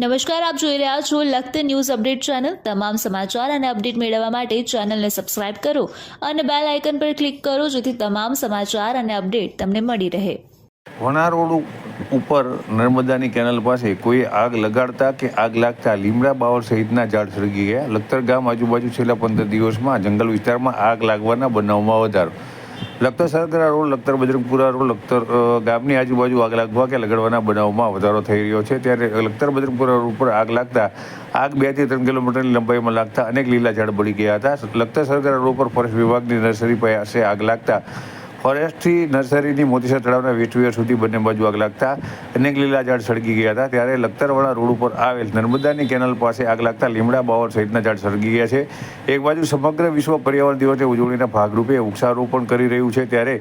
નમસ્કાર, આપ જોઈ રહ્યા છો લખત ન્યૂઝ અપડેટ ચેનલ. તમામ સમાચાર અને અપડેટ મેળવવા માટે ચેનલને સબસ્ક્રાઇબ કરો અને બેલ આઇકન પર ક્લિક કરો જેથી તમામ સમાચાર અને અપડેટ તમને મળી રહે. વણા ઉપર નર્મદાની કેનાલ પાસે કોઈ આગ લગાડતા કે આગ લાગતા લીમડા બાવળ સહિતના ઝાડ સળગી ગયા? લખતર ગામ આજુબાજુ છેલ્લા પંદર દિવસમાં જંગલ વિસ્તારમાં આગ લાગવાના બનાવમાં વધારો લખતર સરગરા રોડ, લખતર બજરંગપુરા રોડ, લખતર ગામની આજુબાજુ આગ લાગવા કે લગાડવાના બનાવમાં વધારો થઈ રહ્યો છે. ત્યારે લખતર બજરંગપુરા રોડ ઉપર આગ લાગતા, આગ બેથી ત્રણ કિલોમીટરની લંબાઈમાં લાગતા અનેક લીલા ઝાડ બળી ગયા હતા. લખતર સરગરા રોડ પર ફોરેસ્ટ વિભાગની નર્સરી પાસે આગ લાગતા ફોરેસ્ટથી નર્સરીની મોતીસર તળાવના વેસ્ટવેર સુધી બંને બાજુ આગ લાગતા અનેક લીલા ઝાડ સળગી ગયા હતા. ત્યારે લખતરવાળા રોડ ઉપર આવેલ નર્મદાની કેનાલ પાસે આગ લાગતા લીમડા બાવર સહિતના ઝાડ સળગી ગયા છે. એક બાજુ સમગ્ર વિશ્વ પર્યાવરણ દિવસની ઉજવણીના ભાગરૂપે વૃક્ષારોપણ કરી રહ્યું છે. ત્યારે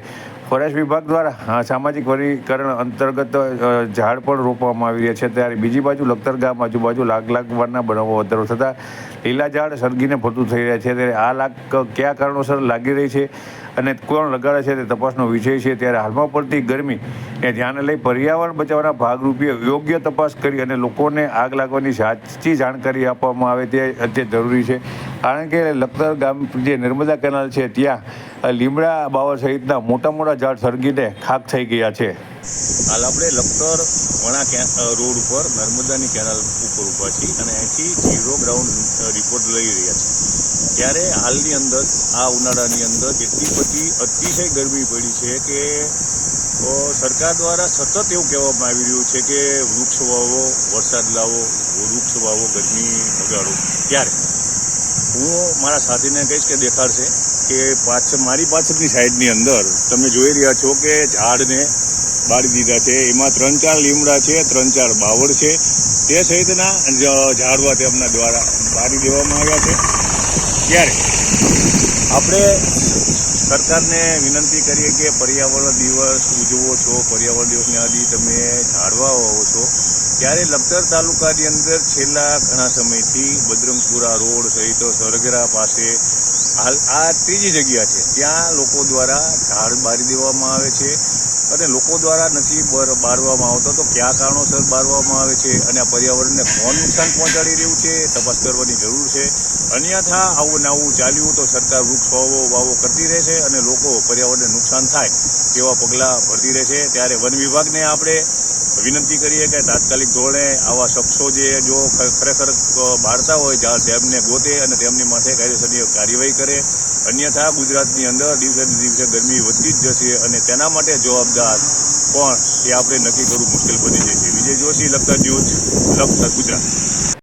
ફોરેસ્ટ વિભાગ દ્વારા સામાજિક વનીકરણ અંતર્ગત ઝાડ પણ રોપવામાં આવી રહ્યા છે. ત્યારે બીજી બાજુ લખતર ગામ આજુબાજુ લાગ લાગવાના બનાવો વધારો થતાં લીલા ઝાડ સળગીને ફરતું થઈ રહ્યા છે. ત્યારે આ લાગ કયા કારણોસર લાગી રહી છે? અને કોણ લગાડે છે તે તપાસનો વિષય છે. ત્યારે હાલમાં પડતી ગરમી એ ધ્યાને લઈ પર્યાવરણ બચાવવાના ભાગરૂપે યોગ્ય તપાસ કરી અને લોકોને આગ લાગવાની સાચી જાણકારી આપવામાં આવે તે અત્યંત જરૂરી છે. કારણ કે લખતર ગામ જે નર્મદા કેનાલ છે, ત્યાં લીમડા બાવર સહિતના મોટા મોટા ઝાડ સળગીને ખાક થઈ ગયા છે. હાલ આપણે લખતર વણા રોડ ઉપર નર્મદાની કેનાલ ઉપર ઊભા છીએ અને અહીંથી ઝીરો ગ્રાઉન્ડ રિપોર્ટ લઈ રહ્યા છીએ. ત્યારે હાલની અંદર, આ ઉનાળાની અંદર એટલી બધી અતિશય ગરમી પડી છે કે સરકાર દ્વારા સતત એવું કહેવામાં આવી રહ્યું છે કે વૃક્ષ વાવો, વરસાદ લાવો, વૃક્ષ વાવો ગરમી ભગાડો ત્યારે હું મારા સાથીને કહીશ કે દેખાડશે. કે પાછળ, મારી પાછળની સાઈડની અંદર તમે જોઈ રહ્યા છો કે ઝાડને બાળી દીધા છે. એમાં ત્રણ ચાર લીમડા છે, ત્રણ ચાર બાવળ છે. તે સહિતના ઝાડવા તેમના દ્વારા બાળી દેવામાં આવ્યા છે. ત્યારે આપણે સરકારને વિનંતી કરીએ કે પર્યાવરણ દિવસ ઉજવો છો. પર્યાવરણ દિવસની આદિ તમે ઝાડવા આવો છો. ત્યારે લખતર તાલુકાની અંદર છેલ્લા ઘણા સમયથી બજરંગપુરા રોડ સહિત સરગરા પાસે હાલ આ ત્રીજી જગ્યા છે. ત્યાં લોકો દ્વારા ઝાડ બારી દેવામાં આવે છે અને લોકો દ્વારા નથી બારવામાં આવતા તો કયા કારણોસર બારવામાં આવે છે અને આ પર્યાવરણને કોણ નુકસાન પહોંચાડી રહ્યું છે તપાસ કરવાની જરૂર છે. અન્યથા આવું ને આવું ચાલ્યું તો સરકાર વૃક્ષ વાવો વાવો કરતી રહેશે અને લોકો પર્યાવરણને નુકસાન થાય તેવા પગલાં ભરતી રહેશે. ત્યારે વન વિભાગને આપણે વિનંતી કરીએ કે તાત્કાલિક ધોરણે આવા શખ્સો જે જો ખરેખર બાળતા હોય તેમને ગોતે અને તેમની માથે કાયદેસરની કાર્યવાહી કરે. અન્યથા ગુજરાતની અંદર દિવસે દિવસે ગરમી વધતી જ જશે અને તેના માટે જવાબદાર કોણ એ આપણે નક્કી કરવું મુશ્કેલ બની જશે. વિજય જોશી લખતા ન્યૂઝ લખતા ગુજરાત.